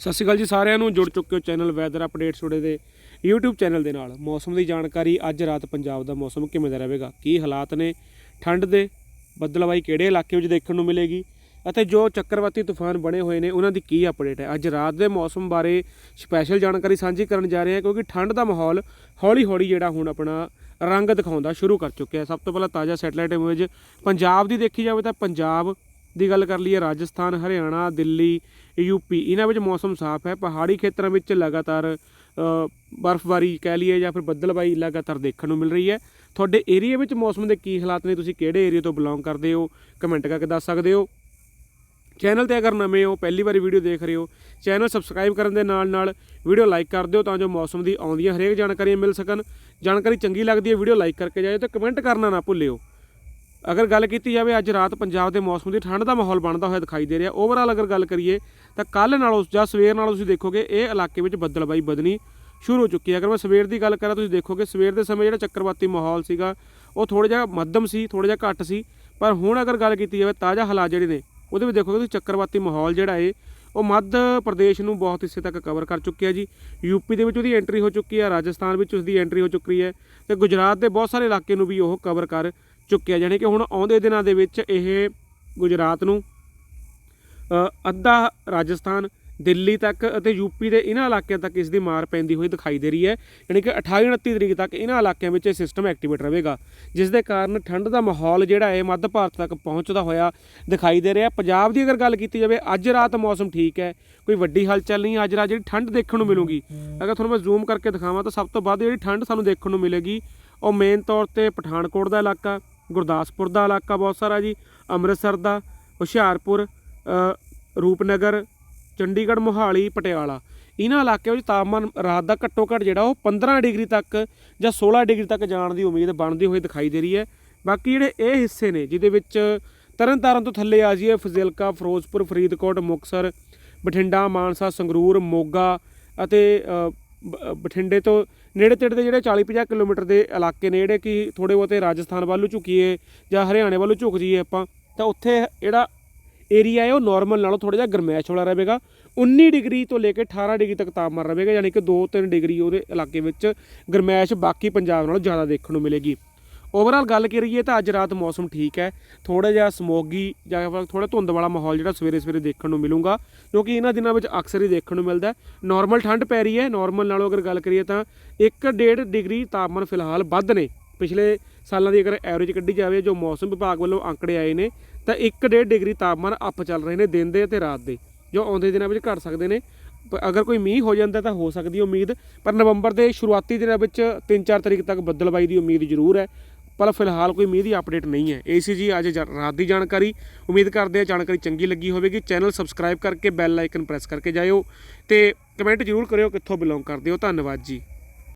ਸਤਿ ਸ਼੍ਰੀ ਅਕਾਲ ਜੀ ਸਾਰਿਆਂ ਨੂੰ, ਜੁੜ ਚੁੱਕੇ ਹੋ ਚੈਨਲ ਵੈਦਰ ਅਪਡੇਟਸ ਟੁਡੇ ਦੇ YouTube ਚੈਨਲ ਦੇ ਨਾਲ। ਮੌਸਮ ਦੀ ਜਾਣਕਾਰੀ ਅੱਜ ਰਾਤ ਪੰਜਾਬ ਦਾ ਮੌਸਮ ਕਿਵੇਂ ਦਾ ਰਹੇਗਾ, ਕੀ ਹਾਲਾਤ ਨੇ, ਠੰਡ ਦੇ ਬੱਦਲਵਾਈ ਕਿਹੜੇ ਇਲਾਕੇ ਵਿੱਚ ਦੇਖਣ ਨੂੰ ਮਿਲੇਗੀ ਅਤੇ ਜੋ ਚੱਕਰਵਾਤੀ ਤੂਫਾਨ ਬਣੇ ਹੋਏ ਨੇ, ਉਹਨਾਂ ਦੀ ਕੀ ਅਪਡੇਟ ਹੈ। ਅੱਜ ਰਾਤ ਦੇ ਮੌਸਮ ਬਾਰੇ ਸਪੈਸ਼ਲ ਜਾਣਕਾਰੀ ਸਾਂਝੀ ਕਰਨ ਜਾ ਰਹੇ ਹਾਂ, ਕਿਉਂਕਿ ਠੰਡ ਦਾ ਮਾਹੌਲ ਹੌਲੀ-ਹੌਲੀ ਜਿਹੜਾ ਹੁਣ ਆਪਣਾ ਰੰਗ ਦਿਖਾਉਂਦਾ ਸ਼ੁਰੂ ਕਰ ਚੁੱਕਿਆ ਹੈ। ਸਭ ਤੋਂ ਪਹਿਲਾਂ ਤਾਜ਼ਾ ਸੈਟਲਾਈਟ ਇਮੇਜ ਪੰਜਾਬ ਦੀ ਦੇਖੀ ਜਾਵੇ ਤਾਂ ਪੰਜਾਬ ਦੀ ਗੱਲ ਕਰ ਲਈਏ, ਰਾਜਸਥਾਨ, ਹਰਿਆਣਾ, ਦਿੱਲੀ ਯੂਪੀ ਇਹਨਾਂ ਵਿੱਚ ਮੌਸਮ ਸਾਫ਼ ਹੈ। ਪਹਾੜੀ ਖੇਤਰਾਂ ਵਿੱਚ ਲਗਾਤਾਰ ਬਰਫ਼ਬਾਰੀ ਕਹਿ ਲਈਏ ਜਾਂ ਫਿਰ ਬੱਦਲਬਾਈ ਲਗਾਤਾਰ ਦੇਖਣ ਨੂੰ ਮਿਲ ਰਹੀ ਹੈ। ਤੁਹਾਡੇ ਏਰੀਆ ਵਿੱਚ ਮੌਸਮ ਦੇ ਕੀ ਹਾਲਾਤ ਨੇ? ਤੁਸੀਂ ਕਿਹੜੇ ਏਰੀਆ ਤੋਂ ਬਿਲੋਂਗ ਕਰਦੇ ਹੋ? ਕਮੈਂਟ ਕਰਕੇ ਦੱਸ ਸਕਦੇ ਹੋ। ਚੈਨਲ ਤੇ ਅਗਰ ਨਵੇਂ ਹੋ, ਪਹਿਲੀ ਵਾਰੀ ਵੀਡੀਓ ਦੇਖ ਰਹੇ ਹੋ, ਚੈਨਲ ਸਬਸਕ੍ਰਾਈਬ ਕਰਨ ਦੇ ਨਾਲ ਨਾਲ ਵੀਡੀਓ ਲਾਈਕ ਕਰ ਦਿਓ ਤਾਂ ਜੋ ਮੌਸਮ ਦੀ ਆਉਂਦੀਆਂ ਹਰੇਕ ਜਾਣਕਾਰੀਆਂ ਮਿਲ ਸਕਣ। ਜਾਣਕਾਰੀ ਚੰਗੀ ਲੱਗਦੀ ਹੈ, ਵੀਡੀਓ ਲਾਈਕ ਕਰਕੇ ਜਾਇਓ ਤੇ ਕਮੈਂਟ ਕਰਨਾ ਨਾ ਭੁੱਲਿਓ। ਅਗਰ ਗੱਲ ਕੀਤੀ ਜਾਵੇ, ਅੱਜ ਰਾਤ ਪੰਜਾਬ ਦੇ ਮੌਸਮ ਦੀ ਠੰਡ ਦਾ ਮਾਹੌਲ ਬਣਦਾ ਹੋਇਆ ਦਿਖਾਈ ਦੇ ਰਿਹਾ। ਓਵਰਆਲ ਅਗਰ ਗੱਲ ਕਰੀਏ, ਤਾਂ ਕੱਲ ਨਾਲੋਂ ਜਾਂ ਸਵੇਰ ਨਾਲੋਂ ਤੁਸੀਂ ਦੇਖੋਗੇ, ਇਹ ਇਲਾਕੇ ਵਿੱਚ ਬੱਦਲਬਾਈ ਵਧਣੀ ਸ਼ੁਰੂ ਹੋ ਚੁੱਕੀ ਹੈ। ਅਗਰ ਮੈਂ ਸਵੇਰ ਦੀ ਗੱਲ ਕਰਾਂ, ਤੁਸੀਂ ਦੇਖੋਗੇ ਸਵੇਰ ਦੇ ਸਮੇਂ ਜਿਹੜਾ ਚੱਕਰਵਾਤੀ ਮਾਹੌਲ ਸੀਗਾ, ਉਹ ਥੋੜਾ ਜਿਹਾ ਮੱਧਮ ਸੀ ਥੋੜਾ ਜਿਹਾ ਘੱਟ ਸੀ। ਪਰ ਹੁਣ ਅਗਰ ਗੱਲ ਕੀਤੀ ਜਾਵੇ, ਤਾਜ਼ਾ ਹਾਲਾਤ ਜਿਹੜੇ ਨੇ, ਉਹਦੇ ਵਿੱਚ ਦੇਖੋਗੇ ਤੁਸੀਂ ਚੱਕਰਵਾਤੀ ਮਾਹੌਲ ਜਿਹੜਾ ਏ, ਉਹ ਮੱਧ ਪ੍ਰਦੇਸ਼ ਨੂੰ ਬਹੁਤ ਹਿੱਸੇ ਤੱਕ ਕਵਰ ਕਰ ਚੁੱਕਿਆ ਜੀ। ਯੂਪੀ ਦੇ ਵਿੱਚ ਉਹਦੀ ਐਂਟਰੀ ਹੋ ਚੁੱਕੀ ਹੈ, ਰਾਜਸਥਾਨ ਵਿੱਚ ਉਸਦੀ ਐਂਟਰੀ ਹੋ ਚੁੱਕੀ ਹੈ ਤੇ ਗੁਜਰਾਤ ਦੇ ਬਹੁਤ ਸਾਰੇ ਇਲਾਕੇ ਨੂੰ ਵੀ ਉਹ ਕਵਰ ਕਰ ਚੁੱਕਿਆ, ਜਾਣੀ ਕਿ ਹੁਣ ਆਉਂਦੇ ਦਿਨਾਂ ਦੇ ਵਿੱਚ ਇਹ ਗੁਜਰਾਤ ਨੂੰ ਅੱਧਾ ਰਾਜਸਥਾਨ, ਦਿੱਲੀ ਤੱਕ ਅਤੇ ਯੂਪੀ ਦੇ ਇਹਨਾਂ ਇਲਾਕਿਆਂ ਤੱਕ ਇਸ ਦੀ ਮਾਰ ਪੈਂਦੀ ਹੋਈ ਦਿਖਾਈ ਦੇ ਰਹੀ ਹੈ। ਯਾਨੀ ਕਿ 28 29 ਤਰੀਕ ਤੱਕ ਇਹਨਾਂ ਇਲਾਕਿਆਂ ਵਿੱਚ ਇਹ ਸਿਸਟਮ ਐਕਟੀਵੇਟ ਰਹੇਗਾ, ਜਿਸ ਦੇ ਕਾਰਨ ਠੰਡ ਦਾ ਮਾਹੌਲ ਜਿਹੜਾ ਹੈ, ਮੱਧ ਭਾਰਤ ਤੱਕ ਪਹੁੰਚਦਾ ਹੋਇਆ ਦਿਖਾਈ ਦੇ ਰਿਹਾ। ਪੰਜਾਬ ਦੀ ਅਗਰ ਗੱਲ ਕੀਤੀ ਜਾਵੇ, ਅੱਜ ਰਾਤ ਮੌਸਮ ਠੀਕ ਹੈ, ਕੋਈ ਵੱਡੀ ਹਲਚਲ ਨਹੀਂ, ਅੱਜ ਰਾਤ ਜਿਹੜੀ ਠੰਡ ਦੇਖਣ ਨੂੰ ਮਿਲੂਗੀ। ਅਗਰ ਤੁਹਾਨੂੰ ਮੈਂ ਜ਼ੂਮ ਕਰਕੇ ਦਿਖਾਵਾਂ ਤਾਂ ਸਭ ਤੋਂ ਵੱਧ ਜਿਹੜੀ ਠੰਡ ਸਾਨੂੰ ਦੇਖਣ ਨੂੰ ਮਿਲੇਗੀ, ਉਹ ਮੇਨ ਤੌਰ ਤੇ ਪਠਾਨਕੋਟ ਦਾ ਇਲਾਕਾ ਗੁਰਦਾਸਪੁਰ ਦਾ ਇਲਾਕਾ ਬਹੁਤ ਸਾਰਾ ਜੀ, ਅੰਮ੍ਰਿਤਸਰ ਦਾ, ਹੁਸ਼ਿਆਰਪੁਰ ਰੂਪਨਗਰ, ਚੰਡੀਗੜ੍ਹ, ਮੋਹਾਲੀ, ਪਟਿਆਲਾ। ਇਹਨਾਂ ਇਲਾਕਿਆਂ ਵਿੱਚ ਤਾਪਮਾਨ ਰਾਤ ਦਾ ਘੱਟੋ ਘੱਟ ਜਿਹੜਾ ਉਹ 15 ਡਿਗਰੀ ਤੱਕ ਜਾਂ 16 ਡਿਗਰੀ ਤੱਕ ਜਾਣ ਦੀ ਉਮੀਦ ਬਣਦੀ ਹੋਈ ਦਿਖਾਈ ਦੇ ਰਹੀ ਹੈ। ਬਾਕੀ ਜਿਹੜੇ ਇਹ ਹਿੱਸੇ ਨੇ, ਜਿਹਦੇ ਵਿੱਚ ਤਰਨਤਾਰਨ ਤੋਂ ਥੱਲੇ ਆ ਜਾਈਏ, ਫਜ਼ਿਲਕਾ, ਫਿਰੋਜ਼ਪੁਰ, ਫਰੀਦਕੋਟ ਮੁਕਸਰ ਬਠਿੰਡਾ, ਮਾਨਸਾ, ਸੰਗਰੂਰ, ਮੋਗਾ ਅਤੇ ਬ- ਬਠਿੰਡੇ ਤੋਂ ਨੇੜੇ ਤੇੜੇ ਦੇ ਜਿਹੜੇ 40-50 ਕਿਲੋਮੀਟਰ ਦੇ ਇਲਾਕੇ ਨੇ ਜਿਹੜੇ ਕਿ ਥੋੜੇ ਬਹੁਤੇ ਰਾਜਸਥਾਨ ਵੱਲੋਂ ਝੁਕੀਏ ਜਾਂ ਹਰਿਆਣੇ ਵੱਲੋਂ ਝੁਕ ਜਾਈਏ ਆਪਾਂ, ਤਾਂ ਉੱਥੇ ਜਿਹੜਾ ਏਰੀਆ ਹੈ ਉਹ ਨਾਰਮਲ ਨਾਲੋਂ ਥੋੜਾ ਜਿਹਾ ਗਰਮੈਸ਼ ਵਾਲਾ ਰਹੇਗਾ। 19 ਡਿਗਰੀ ਤੋਂ ਲੈ ਕੇ 18 ਡਿਗਰੀ ਤੱਕ ਤਾਪਮਾਨ ਰਹੇਗਾ, ਯਾਨੀ ਕਿ 2-3 ਡਿਗਰੀ ਉਹਦੇ ਇਲਾਕੇ ਵਿੱਚ ਗਰਮੈਸ਼ ਬਾਕੀ ਪੰਜਾਬ ਨਾਲੋਂ ਜ਼ਿਆਦਾ ਦੇਖਣ ਨੂੰ ਮਿਲੇਗੀ। ਓਵਰਆਲ ਗੱਲ ਕਰੀਏ ਤਾਂ ਅੱਜ ਰਾਤ ਮੌਸਮ ਠੀਕ ਹੈ। ਥੋੜਾ ਜਿਹਾ ਸਮੋਗੀ ਜਾਂ ਫਿਰ ਥੋੜਾ ਧੁੰਦ ਵਾਲਾ ਮਾਹੌਲ ਜਿਹੜਾ ਸਵੇਰੇ ਸਵੇਰੇ ਦੇਖਣ ਨੂੰ ਮਿਲੂਗਾ ਕਿਉਂਕਿ ਇਹਨਾਂ ਦਿਨਾਂ ਵਿੱਚ ਅਕਸਰ ਹੀ ਦੇਖਣ ਨੂੰ ਮਿਲਦਾ ਨਾਰਮਲ ਠੰਡ ਪੈ ਰਹੀ ਹੈ। ਨਾਰਮਲ ਨਾਲੋਂ ਅਗਰ ਗੱਲ ਕਰੀਏ ਤਾਂ 1.5 ਡਿਗਰੀ ਤਾਪਮਾਨ ਫਿਲਹਾਲ ਵੱਧ ਨੇ। ਪਿਛਲੇ ਸਾਲਾਂ ਦੀ ਅਗਰ ਐਵਰੇਜ ਕੱਢੀ ਜਾਵੇ, ਜੋ ਮੌਸਮ ਵਿਭਾਗ ਵੱਲੋਂ ਅੰਕੜੇ ਆਏ ਨੇ, ਤਾਂ 1.5 ਡਿਗਰੀ ਤਾਪਮਾਨ ਅੱਪ ਚੱਲ ਰਹੇ ਨੇ ਦਿਨ ਦੇ ਅਤੇ ਰਾਤ ਦੇ, ਜੋ ਆਉਂਦੇ ਦਿਨਾਂ ਵਿੱਚ ਘਟ ਸਕਦੇ ਨੇ। ਅਗਰ ਕੋਈ ਮੀਂਹ ਹੋ ਜਾਂਦਾ ਤਾਂ ਹੋ ਸਕਦੀ ਉਮੀਦ, ਪਰ ਨਵੰਬਰ ਦੇ ਸ਼ੁਰੂਆਤੀ ਦਿਨਾਂ ਵਿੱਚ 3-4 ਤਰੀਕ ਤੱਕ ਬੱਦਲਬਾਈ ਦੀ ਉਮੀਦ ਜ਼ਰੂਰ ਹੈ। ਪਰ ਫਿਲਹਾਲ ਕੋਈ ਮੀਂਹ ਦੀ ਅਪਡੇਟ ਨਹੀਂ ਹੈ। ਇਹ ਸੀ ਜੀ ਅੱਜ ਜ- ਰਾਤ ਦੀ ਜਾਣਕਾਰੀ। ਉਮੀਦ ਕਰਦੇ ਹਾਂ ਜਾਣਕਾਰੀ ਚੰਗੀ ਲੱਗੀ ਹੋਵੇਗੀ। ਚੈਨਲ ਸਬਸਕ੍ਰਾਈਬ ਕਰਕੇ ਬੈਲ ਆਈਕਨ ਪ੍ਰੈਸ ਕਰਕੇ ਜਾਇਓ ਤੇ ਕਮੈਂਟ ਜ਼ਰੂਰ ਕਰਿਓ ਕਿੱਥੋਂ ਬਿਲੋਂਗ ਕਰਦੇ ਹੋ। ਧੰਨਵਾਦ ਜੀ।